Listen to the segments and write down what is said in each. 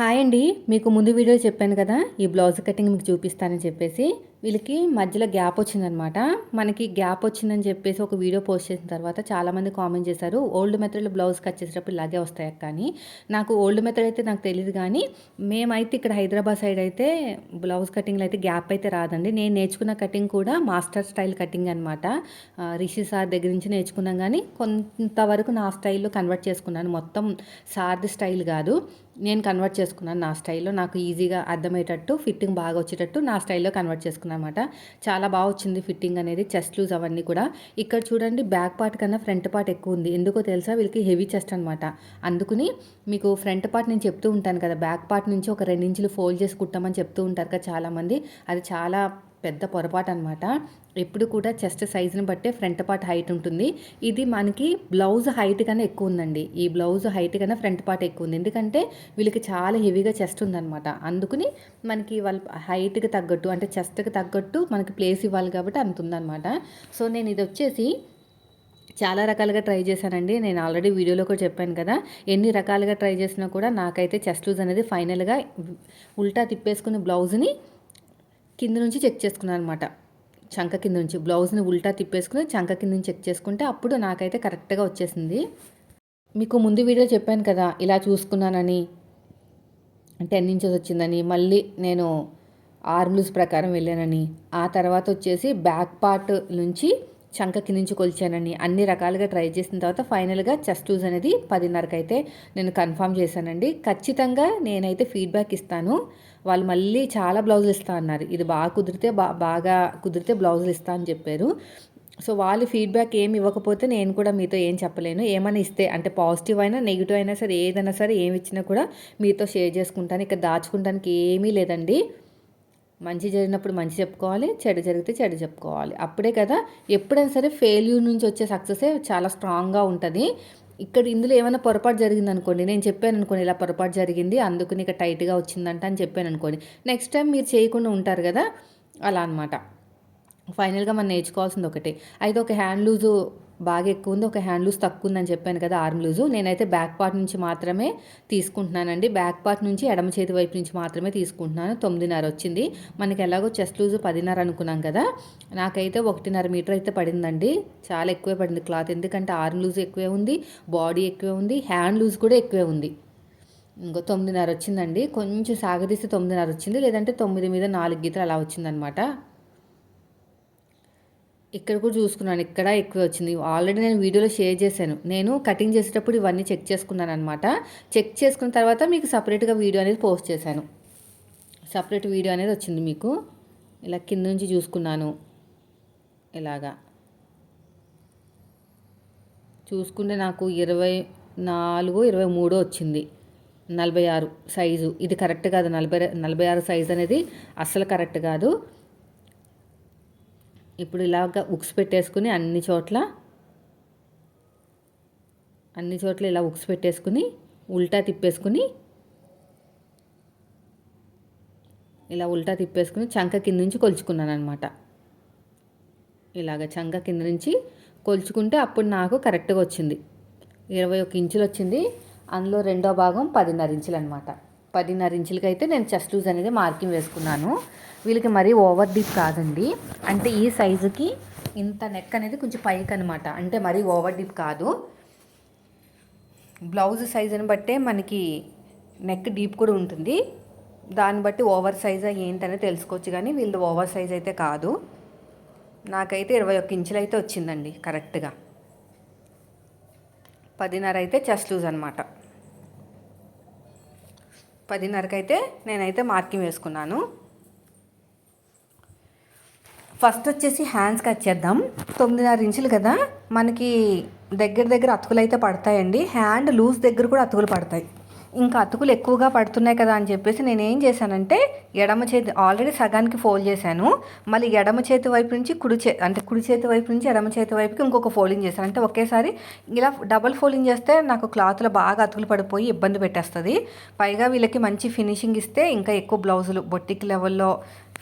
Hi అండి మీకు ముందు వీడియో చెప్పాను కదా ఈ బ్లౌజ్ కటింగ్ మీకు చూపిస్తానని చెప్పేసి. వీళ్ళకి మధ్యలో గ్యాప్ వచ్చిందనమాట. మనకి గ్యాప్ వచ్చిందని చెప్పేసి ఒక వీడియో పోస్ట్ చేసిన తర్వాత చాలామంది కామెంట్ చేశారు ఓల్డ్ మెథడ్లో బ్లౌజ్ కట్ చేసేటప్పుడు ఇలాగే వస్తాయి కానీ నాకు ఓల్డ్ మెథడ్ అయితే నాకు తెలియదు కానీ మేమైతే ఇక్కడ హైదరాబాద్ సైడ్ అయితే బ్లౌజ్ కటింగ్లో అయితే గ్యాప్ అయితే రాదండి. నేను నేర్చుకున్న కటింగ్ కూడా మాస్టర్ స్టైల్ కటింగ్ అనమాట. రిషి సార్ దగ్గర నుంచి నేర్చుకున్నాం కానీ కొంతవరకు నా స్టైల్లో కన్వర్ట్ చేసుకున్నాను. మొత్తం సార్ది స్టైల్ కాదు. నేను కన్వర్ట్ చేసుకున్నాను నా స్టైల్లో. నాకు ఈజీగా అర్థమయ్యేటట్టు ఫిట్టింగ్ బాగా వచ్చేటట్టు నా స్టైల్లో కన్వర్ట్ చేసుకున్నాను. అనమాట. చాలా బాగా వచ్చింది ఫిట్టింగ్ అనేది చెస్ట్ లూజ్ అవన్నీ కూడా. ఇక్కడ చూడండి బ్యాక్ పార్ట్ కన్నా ఫ్రంట్ పార్ట్ ఎక్కువ ఉంది. ఎందుకో తెలుసా? వీళ్ళకి హెవీ చెస్ట్ అనమాట. అందుకని మీకు ఫ్రంట్ పార్ట్ నేను చెప్తూ ఉంటాను కదా బ్యాక్ పార్ట్ నుంచి ఒక రెండించులు ఫోల్డ్ చేసి కుట్టమని చెప్తూ ఉంటారు కదా చాలామంది. అది చాలా పెద్ద పొరపాటు అనమాట ఎప్పుడు కూడా చెస్ట్ సైజుని బట్టే ఫ్రంట్ పార్ట్ హైట్ ఉంటుంది. ఇది మనకి బ్లౌజ్ హైట్ కన్నా ఎక్కువ ఉందండి. ఈ బ్లౌజ్ హైట్ కన్నా ఫ్రంట్ పార్ట్ ఎక్కువ ఉంది. ఎందుకంటే వీళ్ళకి చాలా హెవీగా చెస్ట్ ఉందన్నమాట. అందుకుని మనకి వాళ్ళ హైట్కి తగ్గట్టు అంటే చెస్ట్కి తగ్గట్టు మనకి ప్లేస్ ఇవ్వాలి కాబట్టి అంత ఉందన్నమాట. సో నేను ఇది వచ్చేసి చాలా రకాలుగా ట్రై చేశానండి. నేను ఆల్రెడీ వీడియోలో కూడా చెప్పాను కదా. ఎన్ని రకాలుగా ట్రై చేసినా కూడా నాకైతే చెస్ట్ లూజ్ అనేది ఫైనల్గా ఉల్టా తిప్పేసుకుని బ్లౌజ్ని కింద నుంచి చెక్ చేసుకున్నాను అనమాట చంక కింద నుంచి బ్లౌజ్ని ఉల్టా తిప్పేసుకుని చంక కింద నుంచి చెక్ చేసుకుంటే అప్పుడు నాకైతే కరెక్ట్గా వచ్చేసింది. మీకు ముందు వీడియో చెప్పాను కదా ఇలా చూసుకున్నానని టెన్ ఇంచెస్ వచ్చిందని మళ్ళీ నేను ఆర్మ్లూస్ ప్రకారం వెళ్ళానని ఆ తర్వాత వచ్చేసి బ్యాక్ పార్ట్ నుంచి చంకకి నుంచి కొలిచానని అన్ని రకాలుగా ట్రై చేసిన తర్వాత ఫైనల్గా చెస్ట్ లూజ్ అనేది పదిన్నరకు అయితే నేను కన్ఫామ్ చేశానండి. ఖచ్చితంగా నేనైతే ఫీడ్బ్యాక్ ఇస్తాను. వాళ్ళు మళ్ళీ చాలా బ్లౌజులు ఇస్తా అన్నారు. ఇది బాగా కుదిరితే బా బాగా కుదిరితే బ్లౌజులు ఇస్తా అని చెప్పారు. సో వాళ్ళు ఫీడ్బ్యాక్ ఏమి ఇవ్వకపోతే నేను కూడా మీతో ఏం చెప్పలేను. ఏమైనా ఇస్తే అంటే పాజిటివ్ అయినా నెగిటివ్ అయినా సరే ఏదైనా సరే ఏమి ఇచ్చినా కూడా మీతో షేర్ చేసుకుంటాను. ఇక్కడ దాచుకుంటానికి ఏమీ లేదండి. మంచి జరిగినప్పుడు మంచి చెప్పుకోవాలి చెడు జరిగితే చెడు చెప్పుకోవాలి. అప్పుడే కదా ఎప్పుడైనా సరే ఫెయిల్యూర్ నుంచి వచ్చే సక్సెసే చాలా స్ట్రాంగ్గా ఉంటుంది. ఇక్కడ ఇందులో ఏమైనా పొరపాటు జరిగింది అనుకోండి నేను చెప్పాను అనుకోండి ఇలా పొరపాటు జరిగింది అందుకు నీకు టైట్గా వచ్చిందంట అని చెప్పాను అనుకోండి నెక్స్ట్ టైం మీరు చేయకుండా ఉంటారు కదా అలా అనమాట ఫైనల్గా మనం నేర్చుకోవాల్సింది ఒకటి. అయితే ఒక హ్యాండ్ లూజు బాగా ఎక్కువ ఉంది ఒక హ్యాండ్ లూజ్ తక్కువ ఉందని చెప్పాను కదా ఆర్మ్ లూజు. నేనైతే బ్యాక్ పార్ట్ నుంచి మాత్రమే తీసుకుంటున్నానండి. బ్యాక్ పార్ట్ నుంచి ఎడమ చేతి వైపు నుంచి మాత్రమే తీసుకుంటున్నాను. తొమ్మిదిన్నర వచ్చింది. మనకి ఎలాగో చెస్ట్ లూజు పదిన్నర అనుకున్నాం కదా. నాకైతే ఒకటిన్నర మీటర్ అయితే పడిందండి. చాలా ఎక్కువే పడింది క్లాత్ ఎందుకంటే ఆర్మ్ లూజ్ ఎక్కువే ఉంది బాడీ ఎక్కువే ఉంది హ్యాండ్ లూజ్ కూడా ఎక్కువే ఉంది. ఇంకో తొమ్మిదిన్నర వచ్చిందండి. కొంచెం సాగదీస్తే తొమ్మిదిన్నర వచ్చింది. లేదంటే తొమ్మిది మీద నాలుగు గీతలు అలా వచ్చిందనమాట. ఇక్కడ కూడా చూసుకున్నాను. ఇక్కడ ఎక్కువ వచ్చింది. ఆల్రెడీ నేను వీడియోలో షేర్ చేశాను. నేను కటింగ్ చేసేటప్పుడు ఇవన్నీ చెక్ చేసుకున్నాను అనమాట చెక్ చేసుకున్న తర్వాత మీకు సపరేట్గా వీడియో అనేది పోస్ట్ చేశాను. సపరేట్ వీడియో అనేది వచ్చింది మీకు. ఇలా కింద నుంచి చూసుకున్నాను. ఇలాగా. చూసుకుంటే నాకు ఇరవై నాలుగు ఇరవై మూడు వచ్చింది. నలభై ఆరు సైజు ఇది కరెక్ట్ కాదు. నలభై నలభై ఆరు సైజు అనేది అస్సలు కరెక్ట్ కాదు. ఇప్పుడు ఇలాగ ఉక్స్ పెట్టేసుకుని అన్ని చోట్ల అన్ని చోట్ల ఇలా ఉక్స్ పెట్టేసుకుని ఉల్టా తిప్పేసుకుని ఇలా ఉల్టా తిప్పేసుకుని చంక కింద నుంచి కొలుచుకున్నాను అనమాట ఇలాగ చంక కింద నుంచి కొలుచుకుంటే అప్పుడు నాకు కరెక్ట్గా వచ్చింది. ఇరవై ఒక ఇంచులు వచ్చింది. అందులో రెండో భాగం పదిన్నర ఇంచులు అనమాట పదిన్నర ఇంచులకి అయితే నేను చెస్ట్ లూజ్ అనేది మార్కింగ్ వేసుకున్నాను. వీళ్ళకి మరీ ఓవర్ డీప్ కాదండి. అంటే ఈ సైజుకి ఇంత నెక్ అనేది కొంచెం పైకి అనమాట అంటే మరీ ఓవర్ డీప్ కాదు. బ్లౌజ్ సైజుని బట్టే మనకి నెక్ డీప్ కూడా ఉంటుంది. దాన్ని బట్టి ఓవర్ సైజ్ ఏంటనే తెలుసుకోవచ్చు కానీ వీళ్ళు ఓవర్ సైజ్ అయితే కాదు. నాకైతే ఇరవై ఒక్క ఇంచులు అయితే వచ్చిందండి కరెక్ట్గా పదిన్నర అయితే చెస్ట్ లూజ్ అనమాట పదిన్నరకైతే అయితే నేనైతే మార్కింగ్ వేసుకున్నాను. ఫస్ట్ వచ్చేసి హ్యాండ్స్ కట్ చేద్దాం. తొమ్మిదిన్నర ఇంచులు కదా? మనకి దగ్గర దగ్గర అతుకులు అయితే పడతాయండి. హ్యాండ్ లూజ్ దగ్గర కూడా అతుకులు పడతాయి. ఇంకా అతుకులు ఎక్కువగా పడుతున్నాయి కదా అని చెప్పేసి నేను ఏం చేశానంటే ఎడమ చేతి ఆల్రెడీ సగానికి ఫోల్డ్ చేశాను. మళ్ళీ ఎడమ చేతి వైపు నుంచి కుడి చే అంటే కుడి చేతి వైపు నుంచి ఎడమ చేతి వైపుకి ఇంకొక ఫోల్డింగ్ చేశాను. అంటే ఒకేసారి ఇలా డబల్ ఫోల్డింగ్ చేస్తే నాకు క్లాత్లో బాగా అతుకులు పడిపోయి ఇబ్బంది పెట్టేస్తుంది. పైగా వీళ్ళకి మంచి ఫినిషింగ్ ఇస్తే ఇంకా ఎక్కువ బ్లౌజులు బొట్టిక్ లెవెల్లో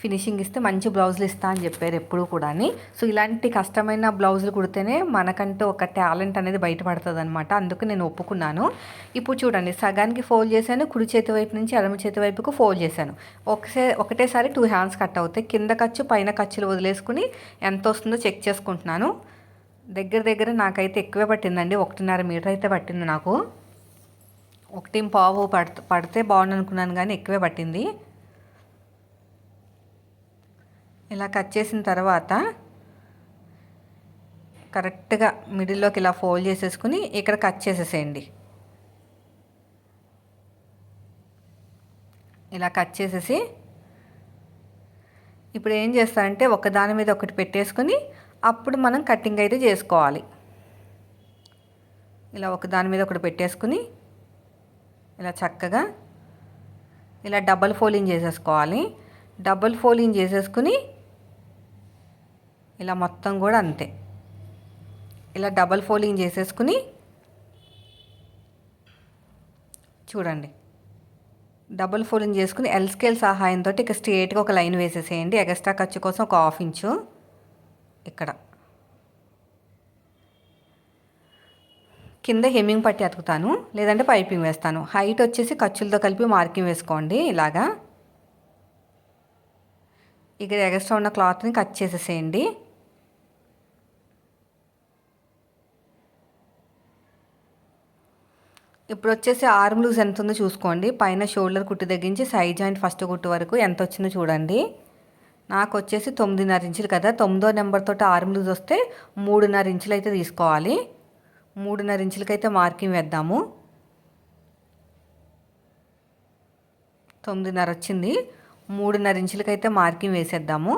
ఫినిషింగ్ ఇస్తే మంచి బ్లౌజులు ఇస్తా అని చెప్పారు ఎప్పుడు కూడా సో ఇలాంటి కష్టమైన బ్లౌజులు కుడితేనే మనకంటూ ఒక టాలెంట్ అనేది బయటపడుతుంది అనమాట అందుకు నేను ఒప్పుకున్నాను. ఇప్పుడు చూడండి సగానికి ఫోల్డ్ చేశాను కుడి చేతి వైపు నుంచి ఎడమ చేతి వైపుకు ఫోల్డ్ చేశాను. ఒకసే ఒకటేసారి టూ హ్యాండ్స్ కట్ అవుతాయి. కింద ఖర్చు పైన ఖర్చులు వదిలేసుకుని ఎంత వస్తుందో చెక్ చేసుకుంటున్నాను. దగ్గర దగ్గర నాకైతే ఎక్కువే పట్టిందండి. ఒకటిన్నర మీటర్ అయితే పట్టింది నాకు. ఒకటి పావు పడితే పడితే బాగుండు అనుకున్నాను కానీ ఎక్కువే పట్టింది. ఇలా కట్ చేసిన తర్వాత కరెక్ట్గా మిడిల్లోకి ఇలా ఫోల్డ్ చేసేసుకుని ఇక్కడ కట్ చేసేసేయండి. ఇలా కట్ చేసేసి ఇప్పుడు ఏం చేస్తారంటే ఒకదాని మీద ఒకటి పెట్టేసుకుని అప్పుడు మనం కటింగ్ అయితే చేసుకోవాలి. ఇలా ఒకదాని మీద ఒకటి పెట్టేసుకుని ఇలా చక్కగా ఇలా డబల్ ఫోల్డింగ్ చేసేసుకోవాలి. డబల్ ఫోల్డింగ్ చేసేసుకుని ఇలా మొత్తం కూడా అంతే. ఇలా డబల్ ఫోల్డింగ్ చేసేసుకుని చూడండి. డబుల్ ఫోల్డింగ్ చేసుకుని ఎల్ స్కేల్ సహాయంతో ఇక స్ట్రేట్గా ఒక లైన్ వేసేసేయండి. ఎగస్ట్రా ఖర్చు కోసం ఒక హాఫ్ ఇంచు ఇక్కడ. కింద హెమ్మింగ్ పట్టి అతుకుతాను. లేదంటే పైపింగ్ వేస్తాను. హైట్ వచ్చేసి ఖర్చులతో కలిపి మార్కింగ్ వేసుకోండి ఇలాగా. ఇక్కడ ఎగస్ట్రా ఉన్న క్లాత్ని కట్ చేసేసేయండి. ఇప్పుడు వచ్చేసి ఆర్మ్ లూజ్ ఎంత ఉందో చూసుకోండి. పైన షోల్డర్ కుట్టు తగ్గించి సైడ్ జాయింట్ ఫస్ట్ కుట్టు వరకు ఎంత వచ్చిందో చూడండి. నాకు వచ్చేసి తొమ్మిదిన్నర ఇంచులు కదా. తొమ్మిదో నెంబర్తో ఆర్మ్ లూజ్ వస్తే మూడున్నర ఇంచులు అయితే తీసుకోవాలి. మూడున్నర ఇంచులకైతే మార్కింగ్ వేద్దాము. తొమ్మిదిన్నర వచ్చింది. మూడున్నర ఇంచులకైతే మార్కింగ్ వేసేద్దాము.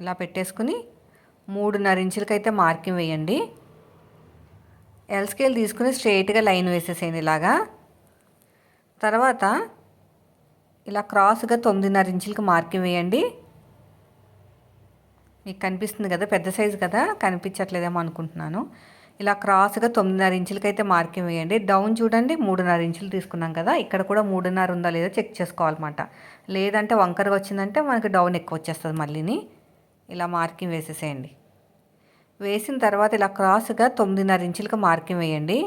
ఇలా పెట్టేసుకుని మూడున్నర ఇంచులకైతే మార్కింగ్ వేయండి. ఎల్ స్కేల్ తీసుకుని స్ట్రైట్గా లైన్ వేసేసేయండి ఇలాగా. తర్వాత ఇలా క్రాస్గా తొమ్మిదిన్నర ఇంచులకు మార్కింగ్ వేయండి. మీకు కనిపిస్తుంది కదా పెద్ద సైజు కదా కనిపించట్లేదేమో అనుకుంటున్నాను. ఇలా క్రాస్గా తొమ్మిదిన్నర ఇంచులకైతే మార్కింగ్ వేయండి. డౌన్ చూడండి మూడున్నర ఇంచులు తీసుకున్నాం కదా ఇక్కడ కూడా మూడున్నర ఉందా లేదా చెక్ చేసుకోవాలన్నమాట. లేదంటే వంకరగా వచ్చిందంటే మనకి డౌన్ ఎక్కువ వచ్చేస్తుంది మళ్ళీని. ఇలా మార్కింగ్ వేసేసేయండి. వేసిన తర్వాత ఇలా క్రాస్గా తొమ్మిదిన్నర ఇంచులకు మార్కింగ్ వేయండి.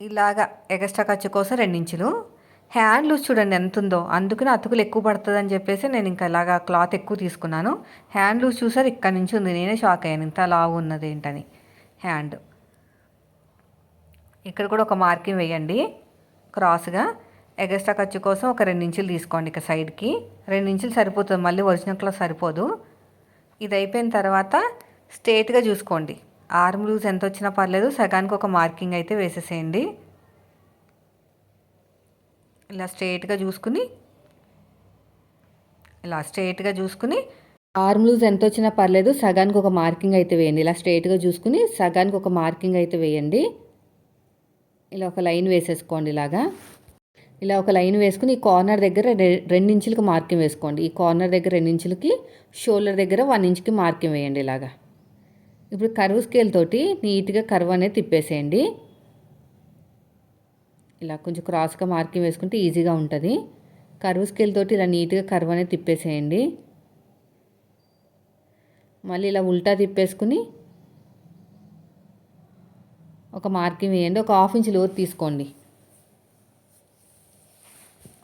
ఇలాగా ఎగస్ట్రా ఖర్చు కోసం రెండించులు హ్యాండ్ లూజ్ చూడండి ఎంత ఉందో. అందుకని అతుకులు ఎక్కువ పడుతుందని చెప్పేసి నేను ఇంకా ఇలాగా క్లాత్ ఎక్కువ తీసుకున్నాను. హ్యాండ్ లూజ్ చూసారు ఇక్కడ నుంచి ఉంది. నేనే షాక్ అయ్యాను. ఇంత లావు ఉన్నది ఏంటని. హ్యాండ్. ఇక్కడ కూడా ఒక మార్కింగ్ వేయండి. క్రాస్గా. ఎగస్ట్రా ఖర్చు కోసం ఒక రెండు ఇంచులు తీసుకోండి ఇక సైడ్కి. రెండు ఇంచులు సరిపోతుంది. మళ్ళీ ఒరిజినల్ క్లాత్ సరిపోదు. ఇది అయిపోయిన తర్వాత స్ట్రేట్గా చూసుకోండి. ఆర్మ్ లూజ్ ఎంత వచ్చినా పర్లేదు సగానికి ఒక మార్కింగ్ అయితే వేసేసేయండి. ఇలా స్ట్రేట్గా చూసుకుని ఇలా స్ట్రేట్గా చూసుకుని ఆర్మ్ లూజ్ ఎంత వచ్చినా పర్లేదు సగానికి ఒక మార్కింగ్ అయితే వేయండి. ఇలా స్ట్రేట్గా చూసుకుని సగానికి ఒక మార్కింగ్ అయితే వేయండి. ఇలా ఒక లైన్ వేసేసుకోండి ఇలాగా. ఇలా ఒక లైన్ వేసుకుని ఈ కార్నర్ దగ్గర రెండించులకి మార్కింగ్ వేసుకోండి. ఈ కార్నర్ దగ్గర రెండు ఇంచులకి షోల్డర్ దగ్గర వన్ ఇంచ్కి మార్కింగ్ వేయండి ఇలాగా. ఇప్పుడు కరువు స్కేల్ తోటి నీట్గా కరువు అనేది తిప్పేసేయండి. ఇలా కొంచెం క్రాస్గా మార్కింగ్ వేసుకుంటే ఈజీగా ఉంటుంది. కరువు స్కేల్ తోటి ఇలా నీట్గా కరువు అనేది తిప్పేసేయండి. మళ్ళీ ఇలా ఉల్టా తిప్పేసుకుని ఒక మార్కింగ్ వేయండి. ఒక హాఫ్ ఇంచ్ లోతు తీసుకోండి.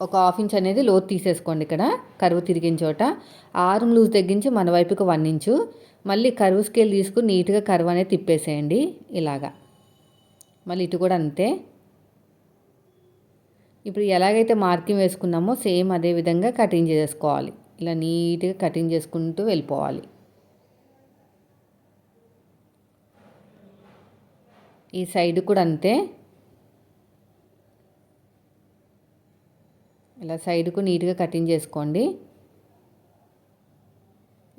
ఒక హాఫ్ ఇంచ్ అనేది లోతు తీసేసుకోండి ఇక్కడ. కరువు తిరిగిన చోట. ఆర్మ్ లూజ్ తగ్గించి మన వైపుకి వన్ ఇంచు. మళ్ళీ కరువు స్కేల్ తీసుకుని నీట్గా కరువు అనేది తిప్పేసేయండి. ఇలాగా. మళ్ళీ ఇటు కూడా అంతే. ఇప్పుడు ఎలాగైతే మార్కింగ్ వేసుకున్నామో సేమ్ అదే విధంగా కటింగ్ చేసుకోవాలి ఇలా నీట్గా కటింగ్ చేసుకుంటూ వెళ్ళిపోవాలి. ఈ సైడ్ కూడా అంతే. ఇలా సైడ్కు నీట్గా కటింగ్ చేసుకోండి.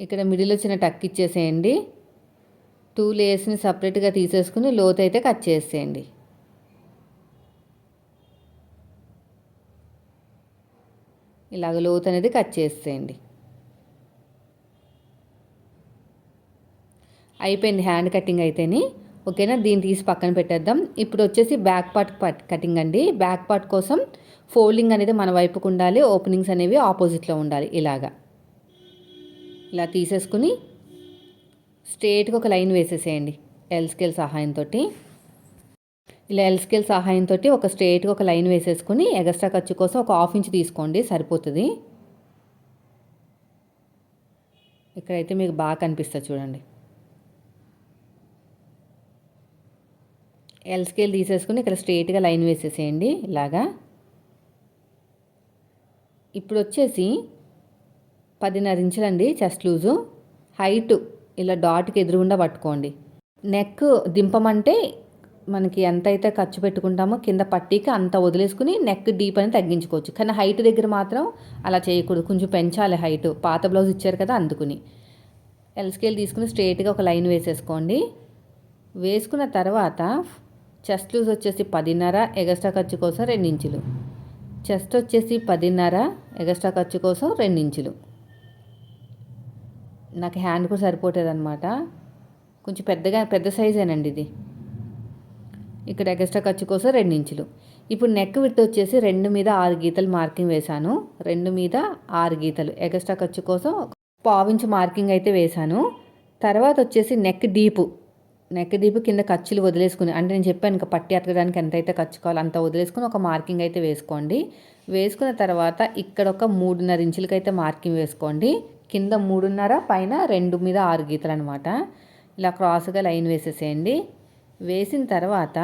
ఇక్కడ మిడిల్ వచ్చిన టక్ ఇచ్చేసేయండి. టూ లేయర్స్ని సపరేట్గా తీసేసుకుని లోత్ అయితే కట్ చేసేయండి. ఇలాగ లోత్ అనేది కట్ చేసేయండి. అయిపోయింది హ్యాండ్ కటింగ్ అయితేని. ఓకేనా? దీన్ని తీసి పక్కన పెట్టేద్దాం. ఇప్పుడు వచ్చేసి బ్యాక్ పార్ట్ పార్ట్ కటింగ్ అండి. బ్యాక్ పార్ట్ కోసం ఫోల్డింగ్ అనేది మన వైపుకు ఉండాలి. ఓపెనింగ్స్ అనేవి ఆపోజిట్లో ఉండాలి. ఇలాగా. ఇలా తీసేసుకుని స్ట్రేట్గా ఒక లైన్ వేసేసేయండి. ఎల్ స్కేల్ సహాయంతో ఇలా ఎల్ స్కేల్ సహాయంతో ఒక స్ట్రేట్గా ఒక లైన్ వేసేసుకుని ఎగస్ట్రా ఖర్చు కోసం ఒక హాఫ్ ఇంచ్ తీసుకోండి. సరిపోతుంది. ఇక్కడైతే మీకు బాగా కనిపిస్తుంది చూడండి. ఎల్ స్కేల్ తీసేసుకుని ఇక్కడ స్ట్రేట్గా లైన్ వేసేసేయండి. ఇలాగా. ఇప్పుడు వచ్చేసి పదిన్నర ఇంచులండి చెస్ట్ లూజు హైట్ ఇలా డాట్కి ఎదురుగుండా పట్టుకోండి. నెక్ దింపమంటే మనకి ఎంత అయితే ఖర్చు పెట్టుకుంటామో కింద పట్టీకి అంత వదిలేసుకుని నెక్ డీప్ అని తగ్గించుకోవచ్చు. కానీ హైట్ దగ్గర మాత్రం అలా చేయకూడదు. కొంచెం పెంచాలి హైట్ పాత బ్లౌజ్ ఇచ్చారు కదా అందుకుని. ఎల్ స్కేల్ తీసుకుని స్ట్రేట్గా ఒక లైన్ వేసేసుకోండి. వేసుకున్న తర్వాత చెస్ట్ లూజ్ వచ్చేసి పదిన్నర ఎగస్ట్రా ఖర్చు కోసం రెండు ఇంచులు చెస్ట్ వచ్చేసి పదిన్నర ఎగస్ట్రా ఖర్చు కోసం రెండు ఇంచులు నాకు హ్యాండ్ కూడా సరిపోతుంది అనమాట కొంచెం పెద్దగా పెద్ద సైజేనండి ఇది. ఇక్కడ ఎగస్ట్రా ఖర్చు కోసం రెండు ఇంచులు ఇప్పుడు నెక్ విత్ వచ్చేసి రెండు మీద ఆరు గీతలు మార్కింగ్ వేశాను. రెండు మీద ఆరు గీతలు. ఎగస్ట్రా ఖర్చు కోసం పావించు మార్కింగ్ అయితే వేశాను. తర్వాత వచ్చేసి నెక్ డీపు. నెక్ డీపు కింద ఖర్చులు వదిలేసుకుని అంటే నేను చెప్పాను ఇంకా పట్టి అతకడానికి ఎంత అయితే ఖర్చు కావాలో అంత వదిలేసుకుని ఒక మార్కింగ్ అయితే వేసుకోండి. వేసుకున్న తర్వాత ఇక్కడ ఒక మూడున్నర ఇంచులకి అయితే మార్కింగ్ వేసుకోండి. కింద మూడున్నర పైన రెండు మీద ఆరు గీతలు అనమాట ఇలా క్రాస్గా లైన్ వేసేసేయండి. వేసిన తర్వాత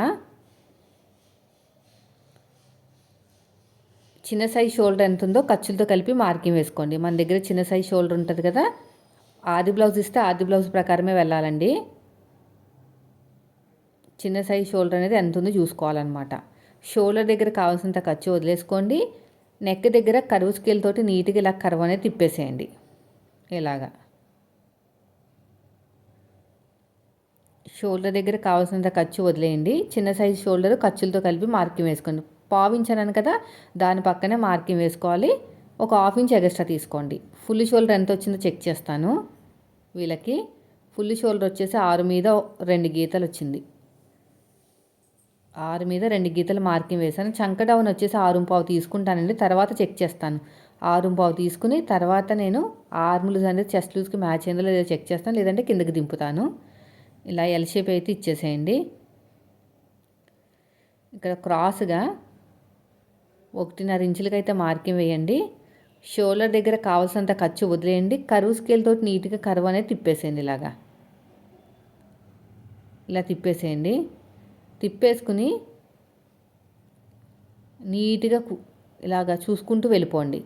చిన్న సైజ్ షోల్డర్ ఎంత ఉందో ఖర్చులతో కలిపి మార్కింగ్ వేసుకోండి. మన దగ్గర చిన్న సైజ్ షోల్డర్ ఉంటుంది కదా ఆది బ్లౌజ్ ఇస్తే ఆది బ్లౌజ్ ప్రకారమే వెళ్ళాలండి. చిన్న సైజ్ షోల్డర్ అనేది ఎంత ఉందో చూసుకోవాలన్నమాట. షోల్డర్ దగ్గర కావాల్సినంత ఖర్చు వదిలేసుకోండి. నెక్ దగ్గర కరువు స్కేల్ తోటి నీట్గా ఇలా కరువు అనేది తిప్పేసేయండి. ఇలాగా. షోల్డర్ దగ్గర కావాల్సినంత ఖర్చు వదిలేయండి. చిన్న సైజ్ షోల్డర్ ఖర్చులతో కలిపి మార్కింగ్ వేసుకోండి. పావించాను కదా దాని పక్కనే మార్కింగ్ వేసుకోవాలి. ఒక హాఫ్ ఇంచ్ ఎగస్ట్రా తీసుకోండి. ఫుల్ షోల్డర్ ఎంత వచ్చిందో చెక్ చేస్తాను. వీళ్ళకి ఫుల్ షోల్డర్ వచ్చేసి ఆరు మీద రెండు గీతలు వచ్చింది. ఆరు మీద రెండు గీతలు మార్కింగ్ వేసాను చంక డౌన్ వచ్చేసి ఆరు పావు తీసుకుంటానండి. తర్వాత చెక్ చేస్తాను. ఆరు పావు తీసుకుని తర్వాత నేను ఆర్ములు అనేది చెస్ట్ లూజ్కి మ్యాచ్ అయిందో లేదో చెక్ చేస్తాను. లేదంటే కిందకి దింపుతాను. ఇలా ఎల్ షేప్ అయితే ఇచ్చేసేయండి. ఇక్కడ క్రాస్గా ఒకటిన్నర ఇంచులకి అయితే మార్కింగ్ వేయండి. షోల్డర్ దగ్గర కావాల్సినంత ఖర్చు వదిలేయండి. కరువు స్కేల్తో నీట్గా కరువు అనేది తిప్పేసేయండి ఇలాగా. ఇలా తిప్పేసేయండి. తిప్పేసుకుని నీట్గా ఇలాగా చూసుకుంటూ వెళ్ళిపోండి.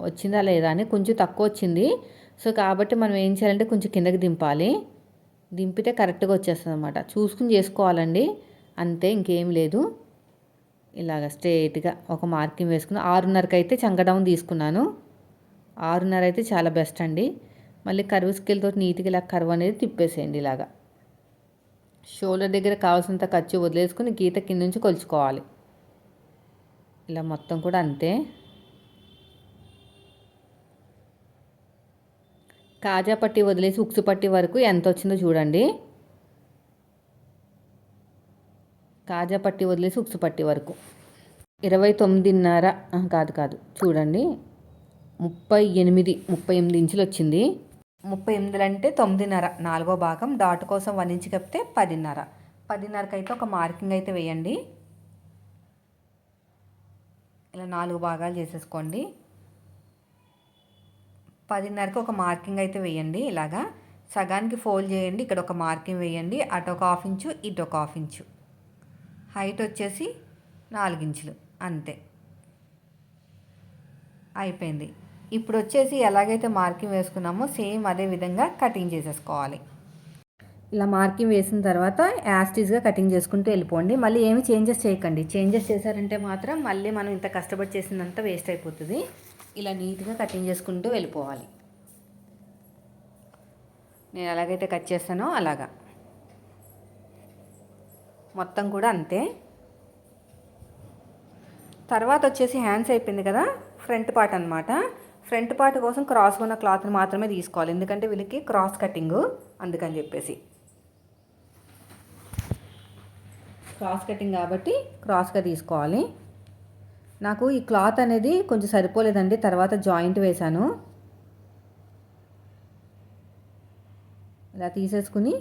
వచ్చిందా లేదా అని కొంచెం తక్కువ వచ్చింది. సో కాబట్టి మనం ఏం చేయాలంటే కొంచెం కిందకి దింపాలి. దింపితే కరెక్ట్గా వచ్చేస్తుంది అనమాట చూసుకుని చేసుకోవాలండి. అంతే ఇంకేం లేదు. ఇలాగ స్ట్రేట్గా ఒక మార్కింగ్ వేసుకుని ఆరున్నరకి అయితే చంకడౌన్ తీసుకున్నాను. ఆరున్నర అయితే చాలా బెస్ట్ అండి. మళ్ళీ కరువు స్కేల్తో నీట్గా ఇలా కరువు అనేది తిప్పేసేయండి ఇలాగా. షోల్డర్ దగ్గర కావాల్సినంత ఖర్చు వదిలేసుకుని గీత కింద నుంచి కొలుచుకోవాలి. ఇలా మొత్తం కూడా అంతే. కాజా పట్టి వదిలేసి ఉక్సు పట్టి వరకు ఎంత వచ్చిందో చూడండి. కాజా పట్టి వదిలేసి ఉక్సు పట్టి వరకు. ఇరవై తొమ్మిదిన్నర కాదు కాదు చూడండి. ముప్పై ఎనిమిది ముప్పై ఎనిమిది ఇంచులు వచ్చింది. ముప్పై ఎనిమిదిలు అంటే తొమ్మిదిన్నర నాలుగో భాగం డాట్ కోసం వన్ ఇంచ్ కప్పితే పదిన్నర. పదిన్నరకు అయితే ఒక మార్కింగ్ అయితే వేయండి. ఇలా నాలుగు భాగాలు చేసేసుకోండి. పదిన్నరకు ఒక మార్కింగ్ అయితే వేయండి ఇలాగా. సగానికి ఫోల్డ్ చేయండి ఇక్కడ ఒక మార్కింగ్ వేయండి. అటు ఒక హాఫ్ ఇంచు ఇటు ఒక హాఫ్ ఇంచు. హైట్ వచ్చేసి నాలుగించులు అంతే. అయిపోయింది. ఇప్పుడు వచ్చేసి ఎలాగైతే మార్కింగ్ వేసుకున్నామో సేమ్ అదే విధంగా కటింగ్ చేసేసుకోవాలి. ఇలా మార్కింగ్ వేసిన తర్వాత యాస్టీస్గా కటింగ్ చేసుకుంటూ వెళ్ళిపోండి. మళ్ళీ ఏమి చేంజెస్ చేయకండి. చేంజెస్ చేశారంటే మాత్రం మళ్ళీ మనం ఇంత కష్టపడి చేసిందంతా వేస్ట్ అయిపోతుంది. ఇలా నీట్గా కటింగ్ చేసుకుంటూ వెళ్ళిపోవాలి. నేను ఎలాగైతే కట్ చేస్తానో అలాగా. మొత్తం కూడా అంతే. తర్వాత వచ్చేసి హ్యాండ్స్ అయిపోయింది కదా ఫ్రంట్ పార్ట్ అనమాట ఫ్రంట్ పార్ట్ కోసం క్రాస్ ఉన్న క్లాత్ని మాత్రమే తీసుకోవాలి. ఎందుకంటే వీళ్ళకి క్రాస్ కటింగ్ అందుకని చెప్పేసి. క్రాస్ కటింగ్ కాబట్టి క్రాస్గా తీసుకోవాలి. నాకు ఈ క్లాత్ అనేది కొంచెం సరిపోలేదండి. తర్వాత జాయింట్ వేశాను. ఇలా తీసేసుకుని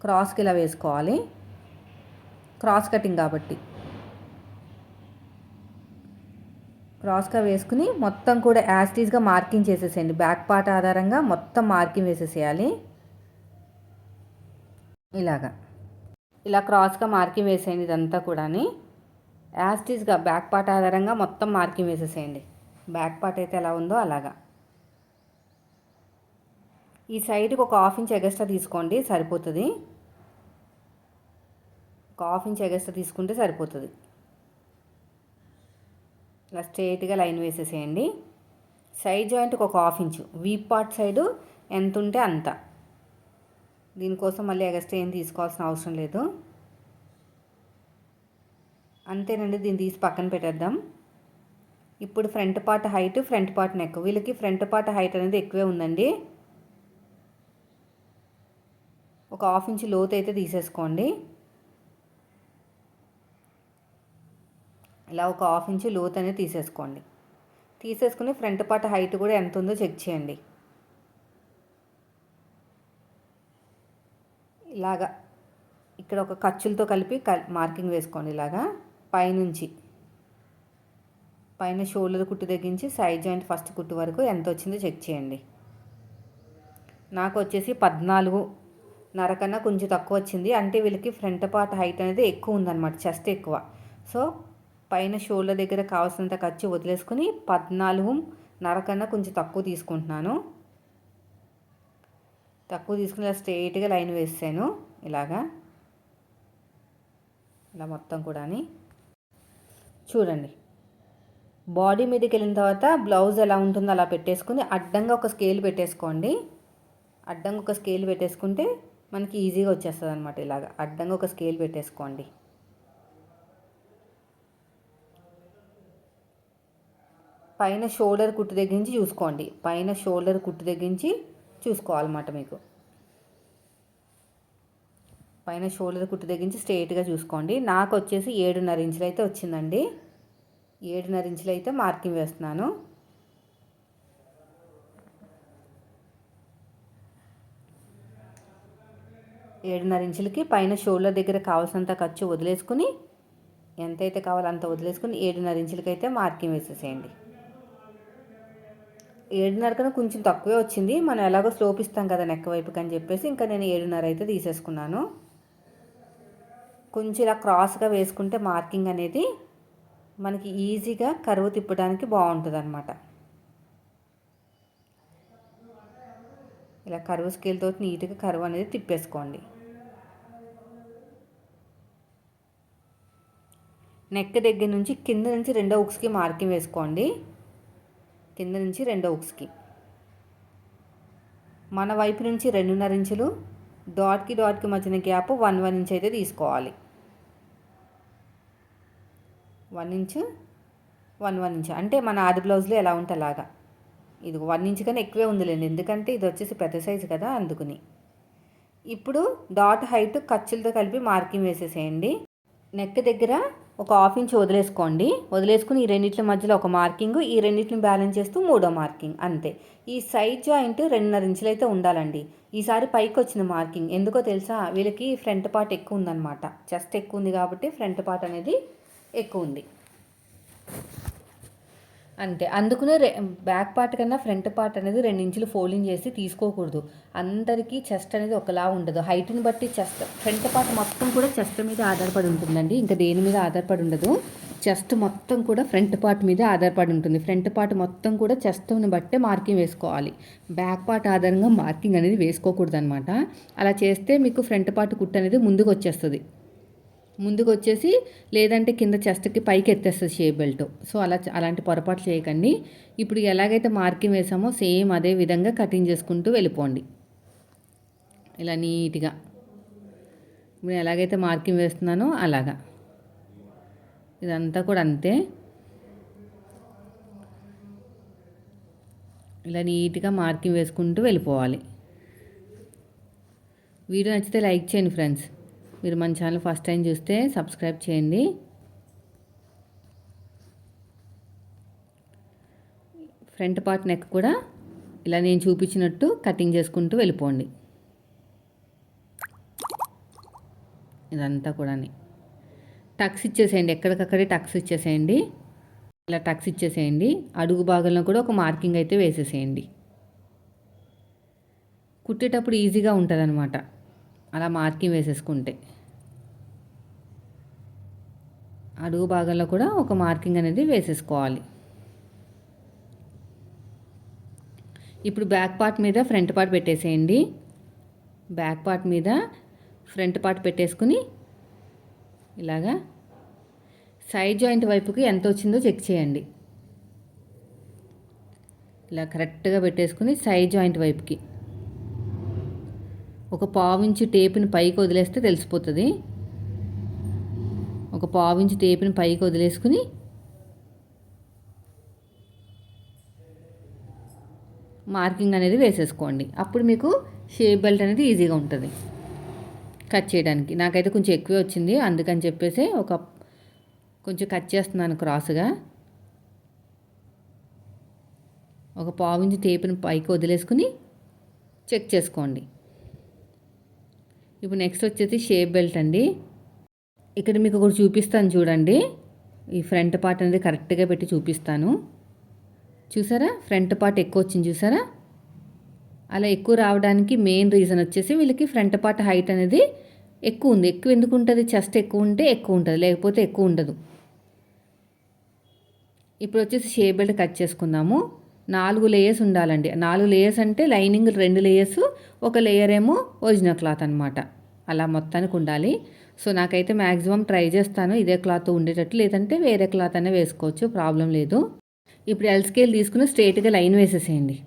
క్రాస్కి ఇలా వేసుకోవాలి. క్రాస్ కటింగ్ కాబట్టి. క్రాస్గా వేసుకుని మొత్తం కూడా యాస్టీస్గా మార్కింగ్ చేసేసేయండి. బ్యాక్ పార్ట్ ఆధారంగా మొత్తం మార్కింగ్ వేసేసేయాలి. ఇలాగా. ఇలా క్రాస్గా మార్కింగ్ వేసేయండి ఇదంతా కూడా యాస్టీస్గా బ్యాక్ పార్ట్ ఆధారంగా మొత్తం మార్కింగ్ వేసేసేయండి. బ్యాక్ పార్ట్ అయితే ఎలా ఉందో అలాగా. ఈ సైడ్కి ఒక హాఫ్ ఇంచ్ ఎగస్ట్రా తీసుకోండి సరిపోతుంది. ఒక హాఫ్ ఇంచ్ ఎగస్ట్రా తీసుకుంటే సరిపోతుంది. ఇలా స్ట్రైట్గా లైన్ వేసేసేయండి. సైడ్ జాయింట్కి ఒక హాఫ్ ఇంచు. వీప్ పార్ట్ సైడు ఎంత ఉంటే అంత. దీనికోసం మళ్ళీ ఎగస్ట్రా ఏం తీసుకోవాల్సిన అవసరం లేదు. అంతేనండి దీన్ని తీసి పక్కన పెట్టేద్దాం. ఇప్పుడు front part height front part neck. వీళ్ళకి ఫ్రంట్ పార్ట్ హైట్ అనేది ఎక్కువే ఉందండి. ఒక హాఫ్ ఇంచ్ లోతు అయితే తీసేసుకోండి. ఇలా ఒక హాఫ్ ఇంచ్ లోత్ అనేది తీసేసుకోండి. తీసేసుకుని ఫ్రంట్ పార్ట్ హైట్ కూడా ఎంత ఉందో చెక్ చేయండి. ఇలాగా ఇక్కడ ఒక ఖర్చులతో కలిపి మార్కింగ్ వేసుకోండి ఇలాగా. పైనుంచి. పైన షోల్డర్ కుట్టు తగ్గించి సైడ్ జాయింట్ ఫస్ట్ కుట్టు వరకు ఎంత వచ్చిందో చెక్ చేయండి. నాకు వచ్చేసి పద్నాలుగు నరకన్నా కొంచెం తక్కువ వచ్చింది. అంటే వీళ్ళకి ఫ్రంట్ పార్ట్ హైట్ అనేది ఎక్కువ ఉందన్నమాట చెస్ట్ ఎక్కువ. సో పైన షోల్డర్ దగ్గర కావాల్సినంత ఖర్చు వదిలేసుకుని పద్నాలుగు నరకన్నా కొంచెం తక్కువ తీసుకుంటున్నాను. తక్కువ తీసుకుని ఇలా స్ట్రైట్గా లైన్ వేసాను ఇలాగా. ఇలా మొత్తం కూడా చూడండి. బాడీ మీదకి వెళ్ళిన తర్వాత బ్లౌజ్ ఎలా ఉంటుందో అలా పెట్టేసుకుని అడ్డంగా ఒక స్కేల్ పెట్టేసుకోండి. అడ్డంగా ఒక స్కేల్ పెట్టేసుకుంటే మనకి ఈజీగా వచ్చేస్తుంది అనమాట ఇలాగ. అడ్డంగా ఒక స్కేల్ పెట్టేసుకోండి. పైన షోల్డర్ కుట్టు దగ్గర నుంచి చూసుకోండి. పైన షోల్డర్ కుట్టు దగ్గర నుంచి చూసుకోవాలన్నమాట మీకు. పైన షోల్డర్ కుట్టు దగ్గర నుంచి స్ట్రైట్గా చూసుకోండి. నాకు వచ్చేసి ఏడున్నర ఇంచులు అయితే వచ్చిందండి. ఏడున్నర ఇంచులు అయితే మార్కింగ్ వేస్తున్నాను. ఏడున్నర ఇంచులకి పైన షోల్డర్ దగ్గర కావాల్సినంత ఖర్చు వదిలేసుకుని ఎంతైతే కావాలో అంత వదిలేసుకుని ఏడున్నర ఇంచులకి అయితే మార్కింగ్ వేసేసేయండి. ఏడున్నర కన్నా కొంచెం తక్కువే వచ్చింది. మనం ఎలాగో స్లోప్ ఇస్తాం కదా నెక్క వైపుకి అని చెప్పేసి ఇంకా నేను ఏడున్నర అయితే తీసేసుకున్నాను. కొంచెం ఇలా క్రాస్గా వేసుకుంటే మార్కింగ్ అనేది మనకి ఈజీగా కరువు తిప్పడానికి బాగుంటుంది అనమాట ఇలా కరువు స్కేల్తో నీట్గా కరువు అనేది తిప్పేసుకోండి. నెక్ దగ్గర నుంచి కింద నుంచి రెండో ఉక్స్కి మార్కింగ్ వేసుకోండి. కింద నుంచి రెండో ఉక్స్కి. మన వైపు నుంచి రెండున్నర ఇంచులు డాట్కి డాట్కి మధ్యన గ్యాప్ వన్ వన్ ఇంచ్ అయితే తీసుకోవాలి. One inch one one inch. అంటే మన ఆది బ్లౌజ్లో ఎలా ఉంటే అలాగా. ఇది వన్ ఇంచ్ కన్నా ఎక్కువే ఉందిలేండి. ఎందుకంటే ఇది వచ్చేసి పెద్ద సైజు కదా అందుకుని. ఇప్పుడు డాట్ హైట్ ఖర్చులతో కలిపి మార్కింగ్ వేసేసేయండి. నెక్ దగ్గర ఒక హాఫ్ ఇంచ్ వదిలేసుకోండి. వదిలేసుకుని ఈ రెండింటి మధ్యలో ఒక మార్కింగ్ ఈ రెండింటిని బ్యాలెన్స్ చేస్తూ మూడో మార్కింగ్ అంతే. ఈ సైడ్ జాయింట్ రెండున్నర ఇంచులు అయితే ఉండాలండి. ఈసారి పైకి వచ్చిన మార్కింగ్. ఎందుకో తెలుసా? వీళ్ళకి ఫ్రంట్ పార్ట్ ఎక్కువ ఉందన్నమాట. చెస్ట్ ఎక్కువ ఉంది కాబట్టి ఫ్రంట్ పార్ట్ అనేది ఎక్కువ ఉంది. అంతే. అందుకునే బ్యాక్ పార్ట్ కన్నా ఫ్రంట్ పార్ట్ అనేది రెండు ఇంచులు ఫోల్డింగ్ చేసి తీసుకోకూడదు. అందరికీ చెస్ట్ అనేది ఒకలా ఉండదు. హైట్ని బట్టి చెస్ట్ ఫ్రంట్ పార్ట్ మొత్తం కూడా చెస్ట్ మీద ఆధారపడి ఉంటుందండి. ఇంకా దేని మీద ఆధారపడి ఉండదు. చెస్ట్ మొత్తం కూడా ఫ్రంట్ పార్ట్ మీద ఆధారపడి ఉంటుంది. ఫ్రంట్ పార్ట్ మొత్తం కూడా చెస్ట్ని బట్టే మార్కింగ్ వేసుకోవాలి. బ్యాక్ పార్ట్ ఆధారంగా మార్కింగ్ అనేది వేసుకోకూడదు అనమాట అలా చేస్తే మీకు ఫ్రంట్ పార్ట్ కుట్ అనేది ముందుకు వచ్చేస్తుంది ముందుకు వచ్చేసి లేదంటే కింద చెస్ట్కి పైకి ఎత్తేస్తుంది షే బెల్ట్. సో అలా అలాంటి పొరపాటు చేయకండి. ఇప్పుడు ఎలాగైతే మార్కింగ్ వేసామో సేమ్ అదే విధంగా కటింగ్ చేసుకుంటూ వెళ్ళిపోండి. ఇలా నీట్గా. ఇప్పుడు ఎలాగైతే మార్కింగ్ వేస్తున్నానో అలాగా. ఇదంతా కూడా అంతే. ఇలా నీట్గా మార్కింగ్ వేసుకుంటూ వెళ్ళిపోవాలి. వీడియో నచ్చితే లైక్ చేయండి ఫ్రెండ్స్. మీరు మన ఛానల్ ఫస్ట్ టైం చూస్తే సబ్స్క్రైబ్ చేయండి. ఫ్రంట్ పార్ట్ నెక్ కూడా ఇలా నేను చూపించినట్టు కటింగ్ చేసుకుంటూ వెళ్ళిపోండి. ఇదంతా కూడా టక్స్ ఇచ్చేసేయండి ఎక్కడికక్కడే టక్స్ ఇచ్చేసేయండి. ఇలా టక్స్ ఇచ్చేసేయండి. అడుగు భాగంలో కూడా ఒక మార్కింగ్ అయితే వేసేసేయండి. కుట్టేటప్పుడు ఈజీగా ఉంటుంది అనమాట అలా మార్కింగ్ వేసేసుకుంటే. అడుగు భాగంలో కూడా ఒక మార్కింగ్ అనేది వేసేసుకోవాలి. ఇప్పుడు బ్యాక్ పార్ట్ మీద ఫ్రంట్ పార్ట్ పెట్టేసేయండి. బ్యాక్ పార్ట్ మీద ఫ్రంట్ పార్ట్ పెట్టేసుకుని ఇలాగా సైడ్ జాయింట్ వైపుకి ఎంత వచ్చిందో చెక్ చేయండి. ఇలా కరెక్ట్గా పెట్టేసుకుని సైడ్ జాయింట్ వైపుకి. ఒక పావించి టేపుని పైకి వదిలేస్తే తెలిసిపోతుంది. ఒక పావించి టేపుని పైకి వదిలేసుకుని మార్కింగ్ అనేది వేసేసుకోండి. అప్పుడు మీకు షేప్ బెల్ట్ అనేది ఈజీగా ఉంటుంది. కట్ చేయడానికి. నాకైతే కొంచెం ఎక్కువే వచ్చింది. అందుకని చెప్పేసి ఒక కొంచెం కట్ చేస్తున్నాను క్రాస్గా. ఒక పావించి టేపుని పైకి వదిలేసుకుని చెక్ చేసుకోండి. ఇప్పుడు నెక్స్ట్ వచ్చేసి షేప్ బెల్ట్ అండి. ఇక్కడ మీకు ఒకటి చూపిస్తాను చూడండి. ఈ ఫ్రంట్ పార్ట్ అనేది కరెక్ట్గా పెట్టి చూపిస్తాను. చూసారా? ఫ్రంట్ పార్ట్ ఎక్కువ వచ్చింది చూసారా? అలా ఎక్కువ రావడానికి మెయిన్ రీజన్ వచ్చేసి వీళ్ళకి ఫ్రంట్ పార్ట్ హైట్ అనేది ఎక్కువ ఉంది. ఎక్కువ ఎందుకు ఉంటుంది? చెస్ట్ ఎక్కువ ఉంటే ఎక్కువ ఉంటుంది. లేకపోతే ఎక్కువ ఉండదు. ఇప్పుడు వచ్చేసి షే బెల్ట్ కట్ చేసుకుందాము. నాలుగు లేయర్స్ ఉండాలండి. నాలుగు లేయర్స్ అంటే లైనింగ్ రెండు లేయర్స్ ఒక లేయర్ ఏమో ఒరిజినల్ క్లాత్ అనమాట అలా మొత్తానికి ఉండాలి. సో నాకైతే మ్యాక్సిమం ట్రై చేస్తాను. ఇదే క్లాత్ ఉండేటట్టు. లేదంటే వేరే క్లాత్ అనే వేసుకోవచ్చు. ప్రాబ్లం లేదు. ఇప్పుడు ఎల్ స్కేల్ తీసుకుని స్ట్రేట్గా లైన్ వేసేసేయండి.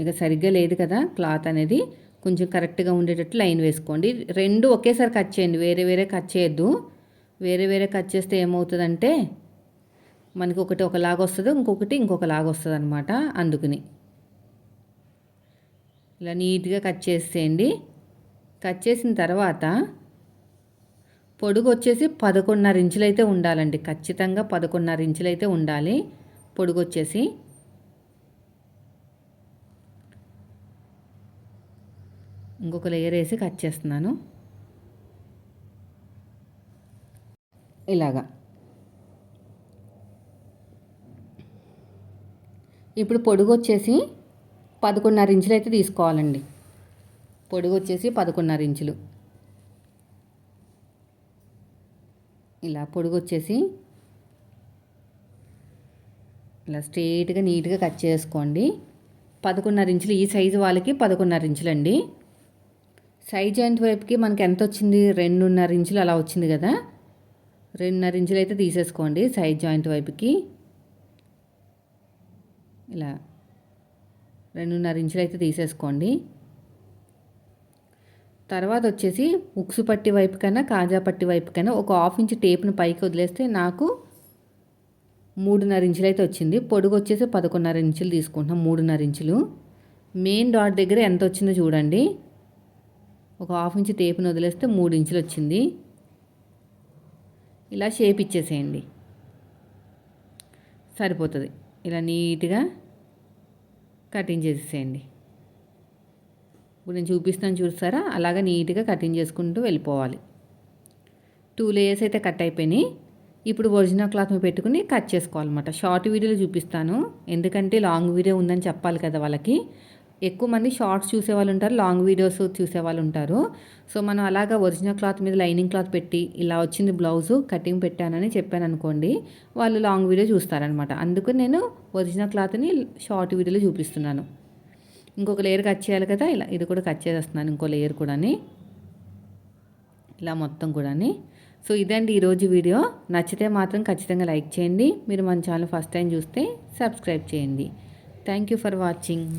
ఇక సరిగ్గా లేదు కదా క్లాత్ అనేది. కొంచెం కరెక్ట్గా ఉండేటట్టు లైన్ వేసుకోండి. రెండు ఒకేసారి కట్ చేయండి. వేరే వేరే కట్ చేయొద్దు. వేరే వేరే కట్ చేస్తే ఏమవుతుందంటే మనకి ఒకటి ఒకలాగా వస్తుంది ఇంకొకటి ఇంకొకలాగా వస్తుంది అనమాట అందుకని. ఇలా నీట్గా కట్ చేసేయండి. కట్ చేసిన తర్వాత పొడుగు వచ్చేసి పదకొండున్నర ఇంచులు అయితే ఉండాలండి. ఖచ్చితంగా పదకొండున్నర ఇంచులు అయితే ఉండాలి. పొడుగు వచ్చేసి ఇంకొక లేయర్ వేసి కట్ చేస్తున్నాను. ఇలాగా. ఇప్పుడు పొడుగు వచ్చేసి పదకొండున్నర ఇంచులు అయితే తీసుకోవాలండి. పొడుగు వచ్చేసి పదకొండున్నర ఇంచులు. ఇలా పొడుగు వచ్చేసి ఇలా స్ట్రెయిట్గా నీట్గా కట్ చేసుకోండి. పదకొండున్నర ఇంచులు ఈ సైజు వాళ్ళకి పదకొండున్నర ఇంచులు అండి సైజ్ జాయింట్ వైపుకి మనకి ఎంత వచ్చింది రెండున్నర ఇంచులు అలా వచ్చింది కదా. రెండున్నర ఇంచులు అయితే తీసేసుకోండి సైజ్ జాయింట్ వైపుకి. ఇలా రెండున్నర ఇంచులు అయితే తీసేసుకోండి. తర్వాత వచ్చేసి ఉక్సు పట్టి వైపు కన్నా కాజా పట్టి వైపు కన్నా ఒక హాఫ్ ఇంచ్ టేప్ను పైకి వదిలేస్తే నాకు మూడున్నర ఇంచులు అయితే వచ్చింది. పొడుగు వచ్చేసి పదకొండున్నర ఇంచులు తీసుకుంటున్నాం మూడున్నర ఇంచులు. మెయిన్ డాట్ దగ్గర ఎంత వచ్చిందో చూడండి. ఒక హాఫ్ ఇంచ్ టేప్ను వదిలేస్తే మూడు ఇంచులు వచ్చింది. ఇలా షేప్ ఇచ్చేసేయండి. సరిపోతుంది. ఇలా నీట్గా కటింగ్ చేసేసేయండి. ఇప్పుడు నేను చూపిస్తాను చూస్తారా? అలాగా నీట్గా కటింగ్ చేసుకుంటూ వెళ్ళిపోవాలి. టూ లేయర్స్ అయితే కట్ అయిపోయినాయి. ఇప్పుడు ఒరిజినల్ క్లాత్ మీద పెట్టుకుని కట్ చేసుకోవాలన్నమాట. షార్ట్ వీడియోలో చూపిస్తాను. ఎందుకంటే లాంగ్ వీడియో ఉందని చెప్పాలి కదా వాళ్ళకి. ఎక్కువ మంది షార్ట్స్ చూసేవాళ్ళు ఉంటారు లాంగ్ వీడియోస్ చూసే వాళ్ళు ఉంటారు సో మనం అలాగా ఒరిజినల్ క్లాత్ మీద లైనింగ్ క్లాత్ పెట్టి ఇలా వచ్చింది బ్లౌజు కటింగ్ పెట్టానని చెప్పాను అనుకోండి వాళ్ళు లాంగ్ వీడియో చూస్తారనమాట. అందుకు నేను ఒరిజినల్ క్లాత్ని షార్ట్ వీడియోలో చూపిస్తున్నాను. ఇంకొక లేయర్ కట్ చేయాలి కదా ఇలా ఇది కూడా కట్ చేసేస్తున్నాను ఇంకో లేయర్ కూడాని. ఇలా మొత్తం కూడాని. సో ఇదండి ఈరోజు వీడియో. నచ్చితే మాత్రం ఖచ్చితంగా లైక్ చేయండి. మీరు మన ఛానల్ ఫస్ట్ టైం చూస్తే సబ్స్క్రైబ్ చేయండి. Thank you for watching.